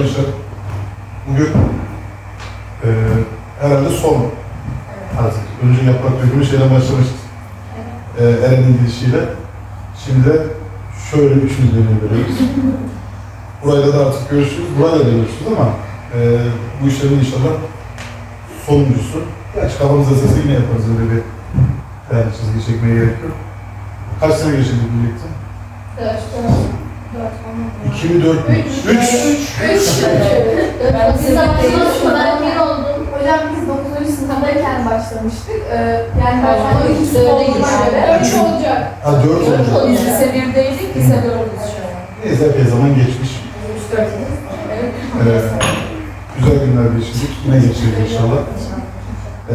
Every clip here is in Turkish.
arkadaşlar bugün e, herhalde son artık. Önce yaprak dökümü şeyden başlamıştık. E, Eren'in girişiyle. Şimdi de şöyle bölümü veriyoruz. Burayla da artık görüşürüz. Burayla da görüşürüz ama e, bu işlerin inşallah sonuncusu. Gerçi kafamızda sesi yine yaparız öyle bir yani çizgi çekmeye gerek yok. Kaç sene geçirdik birlikte? Dört. Dört. İki mi dört mü? Üç. Üç. Üç. Ben Siz size aklınız kadar bir oldum. Hocam biz 9. sınıftayken başlamıştık. Ee, yani ben şu an ilk Dörde olduğuma girişte. göre. Üç olacak. Ha dört oldu. Biz lise birdeydik, lise dördüz şu an. Neyse epey zaman geçmiş. Üç dört. Evet. Güzel günler geçirdik. Yine geçireceğiz inşallah. Ee,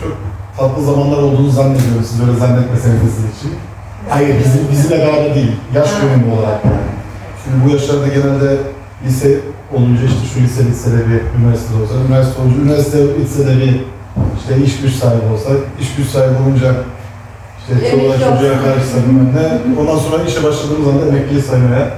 çok tatlı zamanlar olduğunu zannediyorum siz öyle zannetmeseniz sizin için. Hayır, bizim, bizimle beraber değil. Yaş dönemi olarak yani. Şimdi bu yaşlarda genelde lise olunca işte şu lise lisede bir üniversite olsa, üniversite olunca üniversite lisede bir işte iş güç sahibi olsa, iş güç sahibi olunca işte çoluğa çocuğa karşı bilmem ne. Ondan sonra işe başladığımız anda emekli saymaya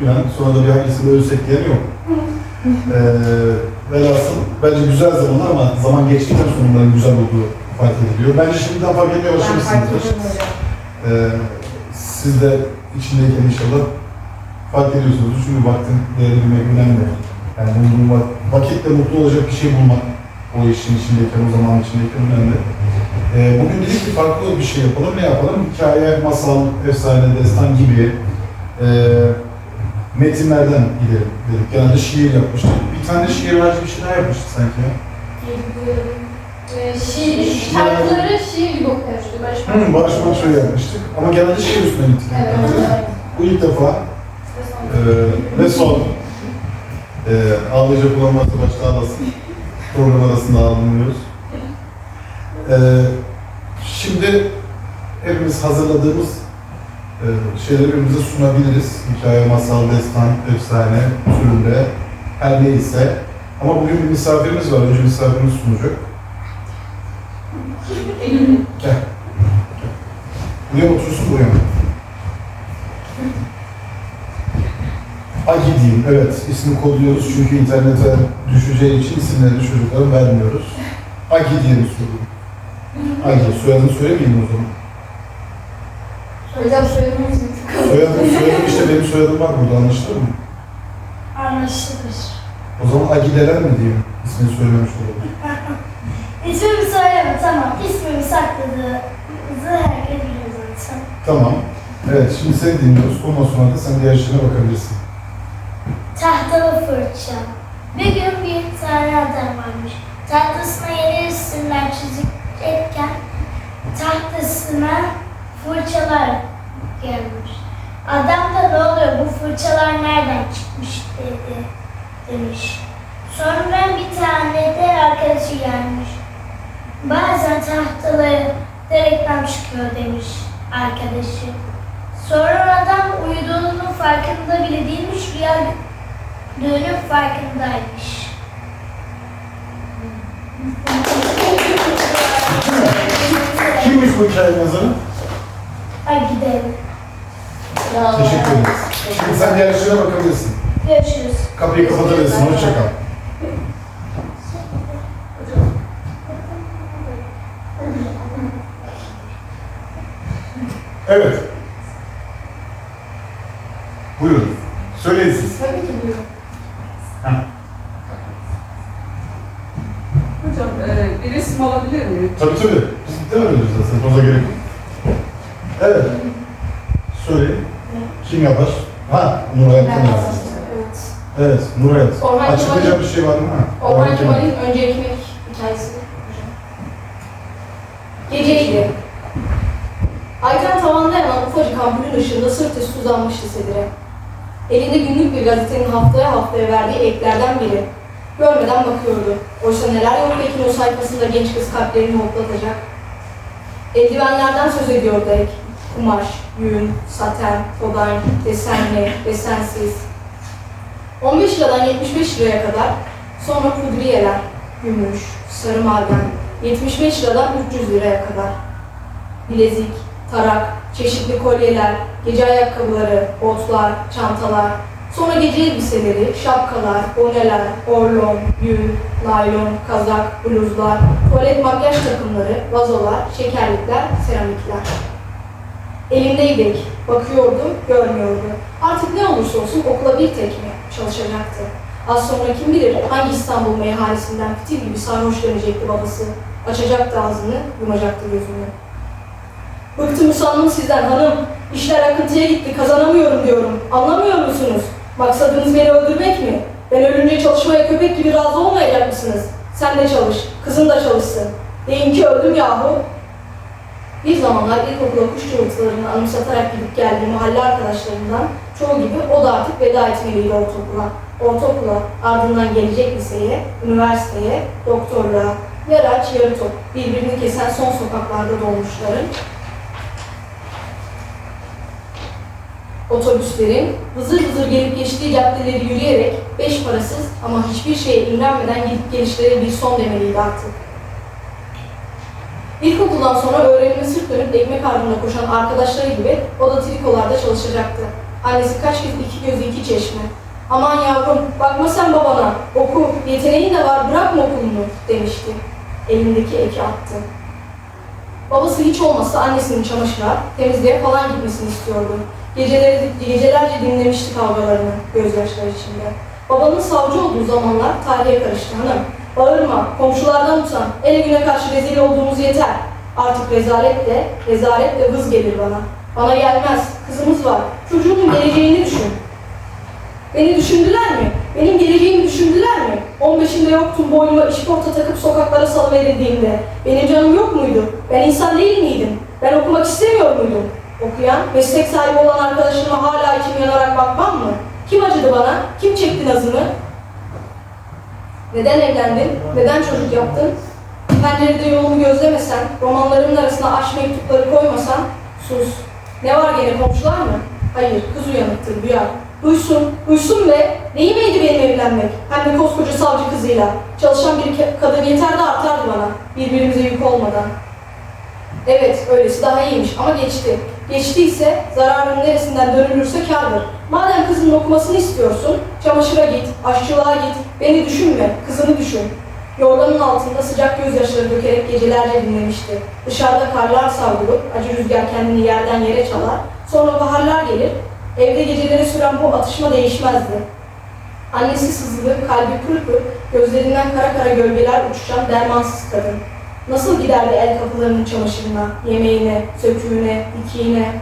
falan. Sonra da bir hangisinde ölsek diyen yok. Ee, velhasıl bence güzel zamanlar ama zaman geçtikten sonra güzel olduğu fark ediliyor. Bence şimdiden fark etmeye başlamışsınızdır. Ee, siz de içindeyken inşallah fark ediyorsunuz. Çünkü vaktin değerini bilmek önemli. Yani vak- vakitle mutlu olacak bir şey bulmak o işin içindeyken, o zaman içindeyken önemli. Ee, bugün dedik ki farklı bir şey yapalım. Ne yapalım? Hikaye, masal, efsane, destan gibi e, metinlerden gidelim dedik. Genelde şiir yapmıştık. Bir tane şiir harici bir şey daha yapmıştık sanki. Ee, Şiir, şarkıları şiir gibi okuyormuştu. Hı, Barış Manço'yu yapmıştık. Ama genelde şiir üstüne gittik. Evet. Bu ilk defa e, ve son e, ağlayacak olan varsa başta ağlasın. Program arasında ağlamıyoruz. E, şimdi hepimiz hazırladığımız e, şeyleri birbirimize sunabiliriz. Hikaye, masal, destan, efsane türünde her neyse. Ama bugün bir misafirimiz var. Önce misafirimiz sunacak. Gel. Buraya otursun buraya. Agi diyeyim, evet. ismi kodluyoruz çünkü internete düşeceği için isimlerini çocuklara vermiyoruz. Agi diyelim soruyorum. Agi, soyadını söylemeyeyim o zaman. Hocam söylememiz mi? Soyadım, soyadım işte benim soyadım var burada, anlaşılır mı? Anlaşılır. O zaman Agi Delen mi diyeyim? İsmini söylemiş olalım. İsmimi söyleme tamam. İsmimi sakladığınızı herkes Tamam. Evet, şimdi seni dinliyoruz. Ondan sonra da sen diğer işine bakabilirsin. Tahtalı fırça. Bir gün bir tane adam varmış. Tahtasına yeni resimler çizecekken tahtasına fırçalar gelmiş. Adam da ne oluyor bu fırçalar nereden çıkmış dedi demiş. Sonra bir tane de arkadaşı gelmiş. Bazen tahtaları reklam çıkıyor demiş arkadaşı. Sonra adam uyuduğunun farkında bile değilmiş, rüya gördüğünün farkındaymış. Kimmiş bu hikayenin yazarı? Hadi gidelim. Teşekkür ederiz. Şimdi sen diğer işine bakabilirsin. Görüşürüz. Kapıyı kapatabilirsin, hoşça kal. Evet. Buyurun. Söyleyin siz. Tabii ki buyurun. Hocam e, bir resim alabilir miyim? Tabii tabii. Biz devam ediyoruz zaten. Fazla gerek yok. Evet. Söyleyin. Kim yapar? Ha, Nuray Ben Akın yazdı. yazdım. Evet. Evet, Nuray Akın. Orhan Açıklayacak bir şey var mı? Ha? Orhan Kemal. Kemal'in önce ekmek hikayesi. Geceydi. Ufacık ampulün ışığında sırt üstü uzanmıştı Sedir'e. Elinde günlük bir gazetenin haftaya haftaya verdiği eklerden biri. Görmeden bakıyordu. Oysa neler yok Ekin o sayfasında genç kız kalplerini hoplatacak. Eldivenlerden söz ediyordu ek. Kumaş, yün, saten, kodan, desenli, desensiz. 15 liradan 75 liraya kadar, sonra pudriyeler, gümüş, sarı margan, 75 liradan 300 liraya kadar. Bilezik, tarak, çeşitli kolyeler, gece ayakkabıları, botlar, çantalar, Sonra gece elbiseleri, şapkalar, boneler, orlon, yün, naylon, kazak, bluzlar, tuvalet makyaj takımları, vazolar, şekerlikler, seramikler. Elimdeydik, bakıyordu, görmüyordu. Artık ne olursa olsun okula bir tek mi çalışacaktı. Az sonra kim bilir hangi İstanbul meyhanesinden fitil gibi sarhoş dönecekti babası. Açacaktı ağzını, yumacaktı gözünü. Bıktım usandım sizden hanım. İşler akıntıya gitti, kazanamıyorum diyorum. Anlamıyor musunuz? Maksadınız beni öldürmek mi? Ben ölünce çalışmaya köpek gibi razı olmayacak mısınız? Sen de çalış, kızın da çalışsın. Deyin ki öldüm yahu. Bir zamanlar ilkokula kuş cıvıltılarını anımsatarak gidip geldiği mahalle arkadaşlarından çoğu gibi o da artık veda etmeliydi ortaokula. Ortaokula, ardından gelecek liseye, üniversiteye, doktorluğa, yarı aç yarı top, birbirini kesen son sokaklarda dolmuşların, otobüslerin vızır vızır gelip geçtiği caddeleri yürüyerek beş parasız ama hiçbir şeye imrenmeden gidip gelişlere bir son demeliydi artık. İlkokuldan sonra öğrenime sırt dönüp ekmek ardında koşan arkadaşları gibi o da trikolarda çalışacaktı. Annesi kaç kez iki gözü iki çeşme. Aman yavrum bakma sen babana, oku, yeteneğin de var bırakma okulunu demişti. Elindeki eki attı. Babası hiç olmazsa annesinin çamaşıra, temizliğe falan gitmesini istiyordu. Geceleri, gecelerce dinlemişti kavgalarını gözyaşları içinde. Babanın savcı olduğu zamanlar tarihe karıştı hanım. Bağırma, komşulardan utan, ele güne karşı rezil olduğumuz yeter. Artık rezalet de, rezalet de vız gelir bana. Bana gelmez, kızımız var, çocuğunun geleceğini düşün. Beni düşündüler mi? Benim geleceğimi düşündüler mi? 15'inde yoktum boynuma işporta takıp sokaklara salıverildiğimde. Benim canım yok muydu? Ben insan değil miydim? Ben okumak istemiyor muydum? Okuyan, meslek sahibi olan arkadaşıma hala içim yanarak bakmam mı? Kim acıdı bana? Kim çekti nazımı? Neden evlendin? Neden çocuk yaptın? Pencerede yolumu gözlemesen, romanlarımın arasına aşk mektupları koymasan, sus. Ne var gene komşular mı? Hayır, kız uyanıktır, duyar. Duysun, duysun be. Neyimeydi benim evlenmek? Hem de koskoca savcı kızıyla. Çalışan bir kadın yeter de artardı bana. Birbirimize yük olmadan. Evet, öylesi daha iyiymiş ama geçti. Geçtiyse zararın neresinden dönülürse kârdır. Madem kızının okumasını istiyorsun, çamaşıra git, aşçılığa git, beni düşünme, kızını düşün. Yorganın altında sıcak gözyaşları dökerek gecelerce dinlemişti. Dışarıda karlar savrulup, acı rüzgar kendini yerden yere çalar. Sonra baharlar gelir, evde geceleri süren bu atışma değişmezdi. Annesi sızılı, kalbi pır pır, gözlerinden kara kara gölgeler uçuşan dermansız kadın. Nasıl giderdi el kapılarının çamaşırına, yemeğine, söküğüne, dikiğine?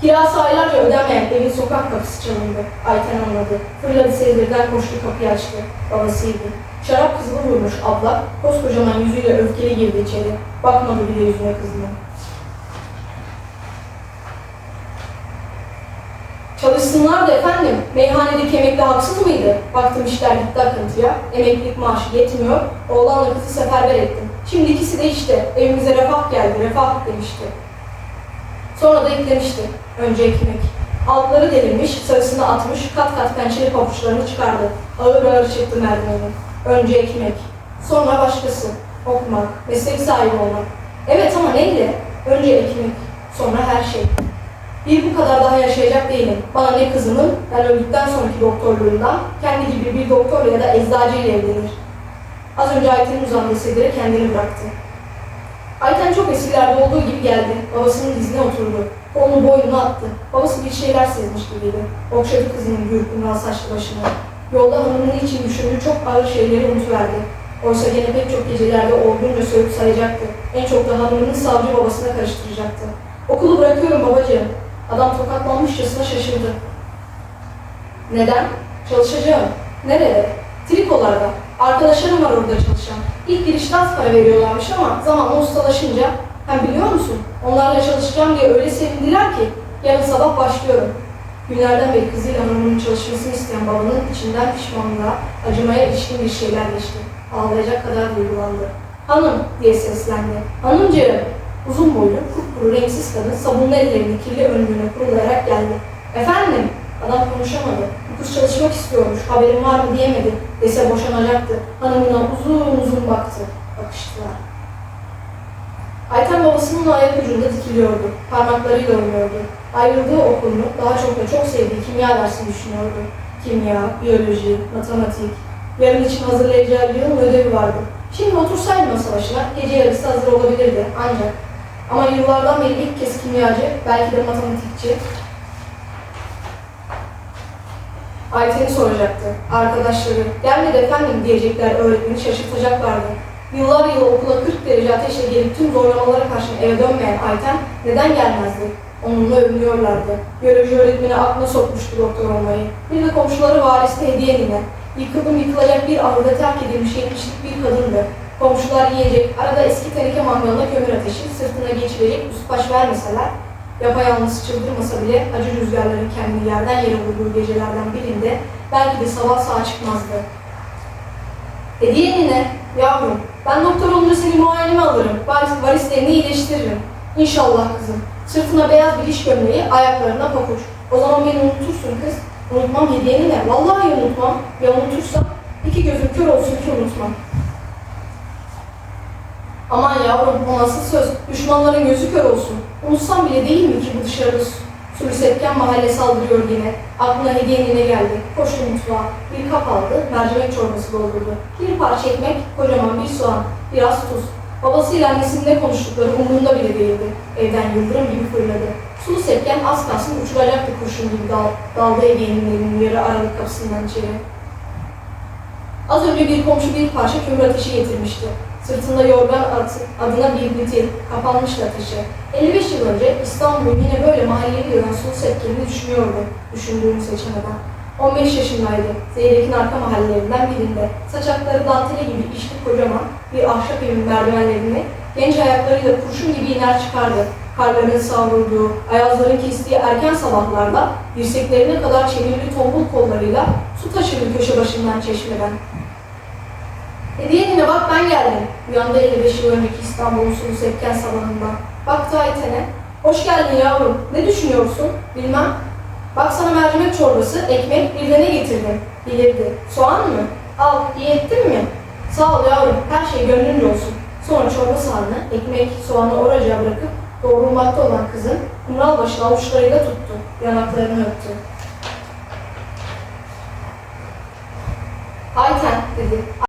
Kirası aylarca ödemeyen evin sokak kapısı çalındı. Ayten anladı. Fırladı sevdirden koştu kapıyı açtı. Babasıydı. Şarap kızılı vurmuş abla, koskocaman yüzüyle öfkeli girdi içeri. Bakmadı bile yüzüne kızına. Çalışsınlar da efendim, meyhanedeki emekli haksız mıydı? Baktım işler gitti akıntıya, emeklilik maaşı yetmiyor, oğlanla kızı seferber ettim. Şimdi ikisi de işte, evimize refah geldi, refah demişti. Sonra da eklemişti, önce ekmek. Altları delinmiş, sarısını atmış, kat kat pençeli pabuçlarını çıkardı. Ağır ağır çıktı merdiveni. Önce ekmek, sonra başkası. Okumak, meslek sahibi olmak. Evet ama neyle? Önce ekmek, sonra her şey. Bir bu kadar daha yaşayacak değilim. Bana ne kızımın, ben öldükten sonraki doktorluğundan, kendi gibi bir doktorla ya da eczacı ile evlenir. Az önce Ayten'in uzandığı sedire kendini bıraktı. Ayten çok eskilerde olduğu gibi geldi. Babasının dizine oturdu. Kolunu boynuna attı. Babası bir şeyler sezmiş gibiydi. Okşadı kızının gür kumral saçlı başını. Yolda hanımının için düşündüğü çok ağır şeyleri unutuverdi. Oysa gene pek çok gecelerde olgunca söğüt sayacaktı. En çok da hanımının savcı babasına karıştıracaktı. Okulu bırakıyorum babacığım. Adam tokatlanmışçasına şaşırdı. Neden? Çalışacağım. Nerede? Trikolarda. Arkadaşlarım var orada çalışan. İlk girişte az para veriyorlarmış ama zamanla ustalaşınca hem biliyor musun? Onlarla çalışacağım diye öyle sevindiler ki yarın sabah başlıyorum. Günlerden beri kızıyla hanımının çalışmasını isteyen babanın içinden pişmanlığa, acımaya ilişkin bir şeyler geçti. Ağlayacak kadar duygulandı. Hanım diye seslendi. Hanımcığım. Uzun boylu, kupkuru, renksiz kadın sabunlu ellerini kirli önlüğüne kurulayarak geldi. Efendim? Adam konuşamadı. Bu kız çalışmak istiyormuş, haberin var mı diyemedi. Dese boşanacaktı. Hanımına uzun uzun baktı. Bakıştılar. Ayten babasının ayak ucunda dikiliyordu. Parmaklarıyla oynuyordu. Ayrıldığı okulunu daha çok da çok sevdiği kimya dersini düşünüyordu. Kimya, biyoloji, matematik. Yarın için hazırlayacağı yılın ödevi vardı. Şimdi otursaydı masa başına gece yarısı hazır olabilirdi ancak. Ama yıllardan beri ilk kez kimyacı, belki de matematikçi, Ayten'i soracaktı. Arkadaşları, gelmedi efendim diyecekler öğretmeni şaşırtacaklardı. Yıllar yılı okula 40 derece ateşle gelip tüm zorlamalara karşın eve dönmeyen Ayten neden gelmezdi? Onunla övünüyorlardı. Biyoloji öğretmeni aklına sokmuştu doktor olmayı. Bir de komşuları variste hediye nine. Yıkıldım yıkılacak bir ahırda terk edilmiş yetmişlik bir kadındı. Komşular yiyecek, arada eski teneke mangalına kömür ateşi, sırtına geçirecek üst baş vermeseler, yapayalnız çıldırmasa bile acı rüzgarların kendini yerden yere vurduğu gecelerden birinde belki de sabah sağa çıkmazdı. Hediye nine, yavrum, ben doktor olunca seni muayeneme alırım, varis, varislerini iyileştiririm. İnşallah kızım. Sırtına beyaz bir iş gömleği, ayaklarına papuç. O zaman beni unutursun kız. Unutmam hediyeni de. Vallahi unutmam. Ya unutursam iki gözüm kör olsun ki unutmam. Aman yavrum o nasıl söz? Düşmanların gözü kör olsun. Unutsam bile değil mi ki bu dışarı Sulu Sepken mahalle saldırıyor yine. Aklına hediye nine geldi. Koştu mutfağa. Bir kap aldı, mercimek çorbası doldurdu. Bir parça ekmek, kocaman bir soğan, biraz tuz. Babasıyla annesinin ne konuştukları umurunda bile değildi. Evden yıldırım gibi fırladı. Sulu Sepken az kalsın uçuracaktı kurşun gibi dal, daldı Ege'nin evinin yarı aralık kapısından içeri. Az önce bir komşu bir parça kömür ateşi getirmişti. Sırtında yorgan adına bir bitil, kapanmıştı ateşe. 55 yıl önce İstanbul'un yine böyle mahalleli gören Sulu Sepken'i düşünüyordu, düşündüğünü seçen adam. 15 yaşındaydı. Zeyrek'in arka mahallelerinden birinde. Saçakları dantele gibi içli kocaman bir ahşap evin merdivenlerini genç ayaklarıyla kurşun gibi iner çıkardı. Karların savrulduğu, ayazların kestiği erken sabahlarda dirseklerine kadar çevirili tombul kollarıyla su taşırdı köşe başından çeşmeden. Nine bak ben geldim. Uyandı 55 yıl önceki İstanbul'un sulu sepken sabahında. Baktı Ayten'e. Hoş geldin yavrum. Ne düşünüyorsun? Bilmem. Bak sana mercimek çorbası, ekmek, bir de ne getirdim? Bilirdi. Soğan mı? Al, iyi ettin mi? Sağ ol yavrum, her şey gönlünce olsun. Sonra çorba sahanını, ekmek, soğanı oracığa bırakıp doğrulmakta olan kızın kumral başını avuçlarıyla tuttu. Yanaklarını öptü. Ayten dedi.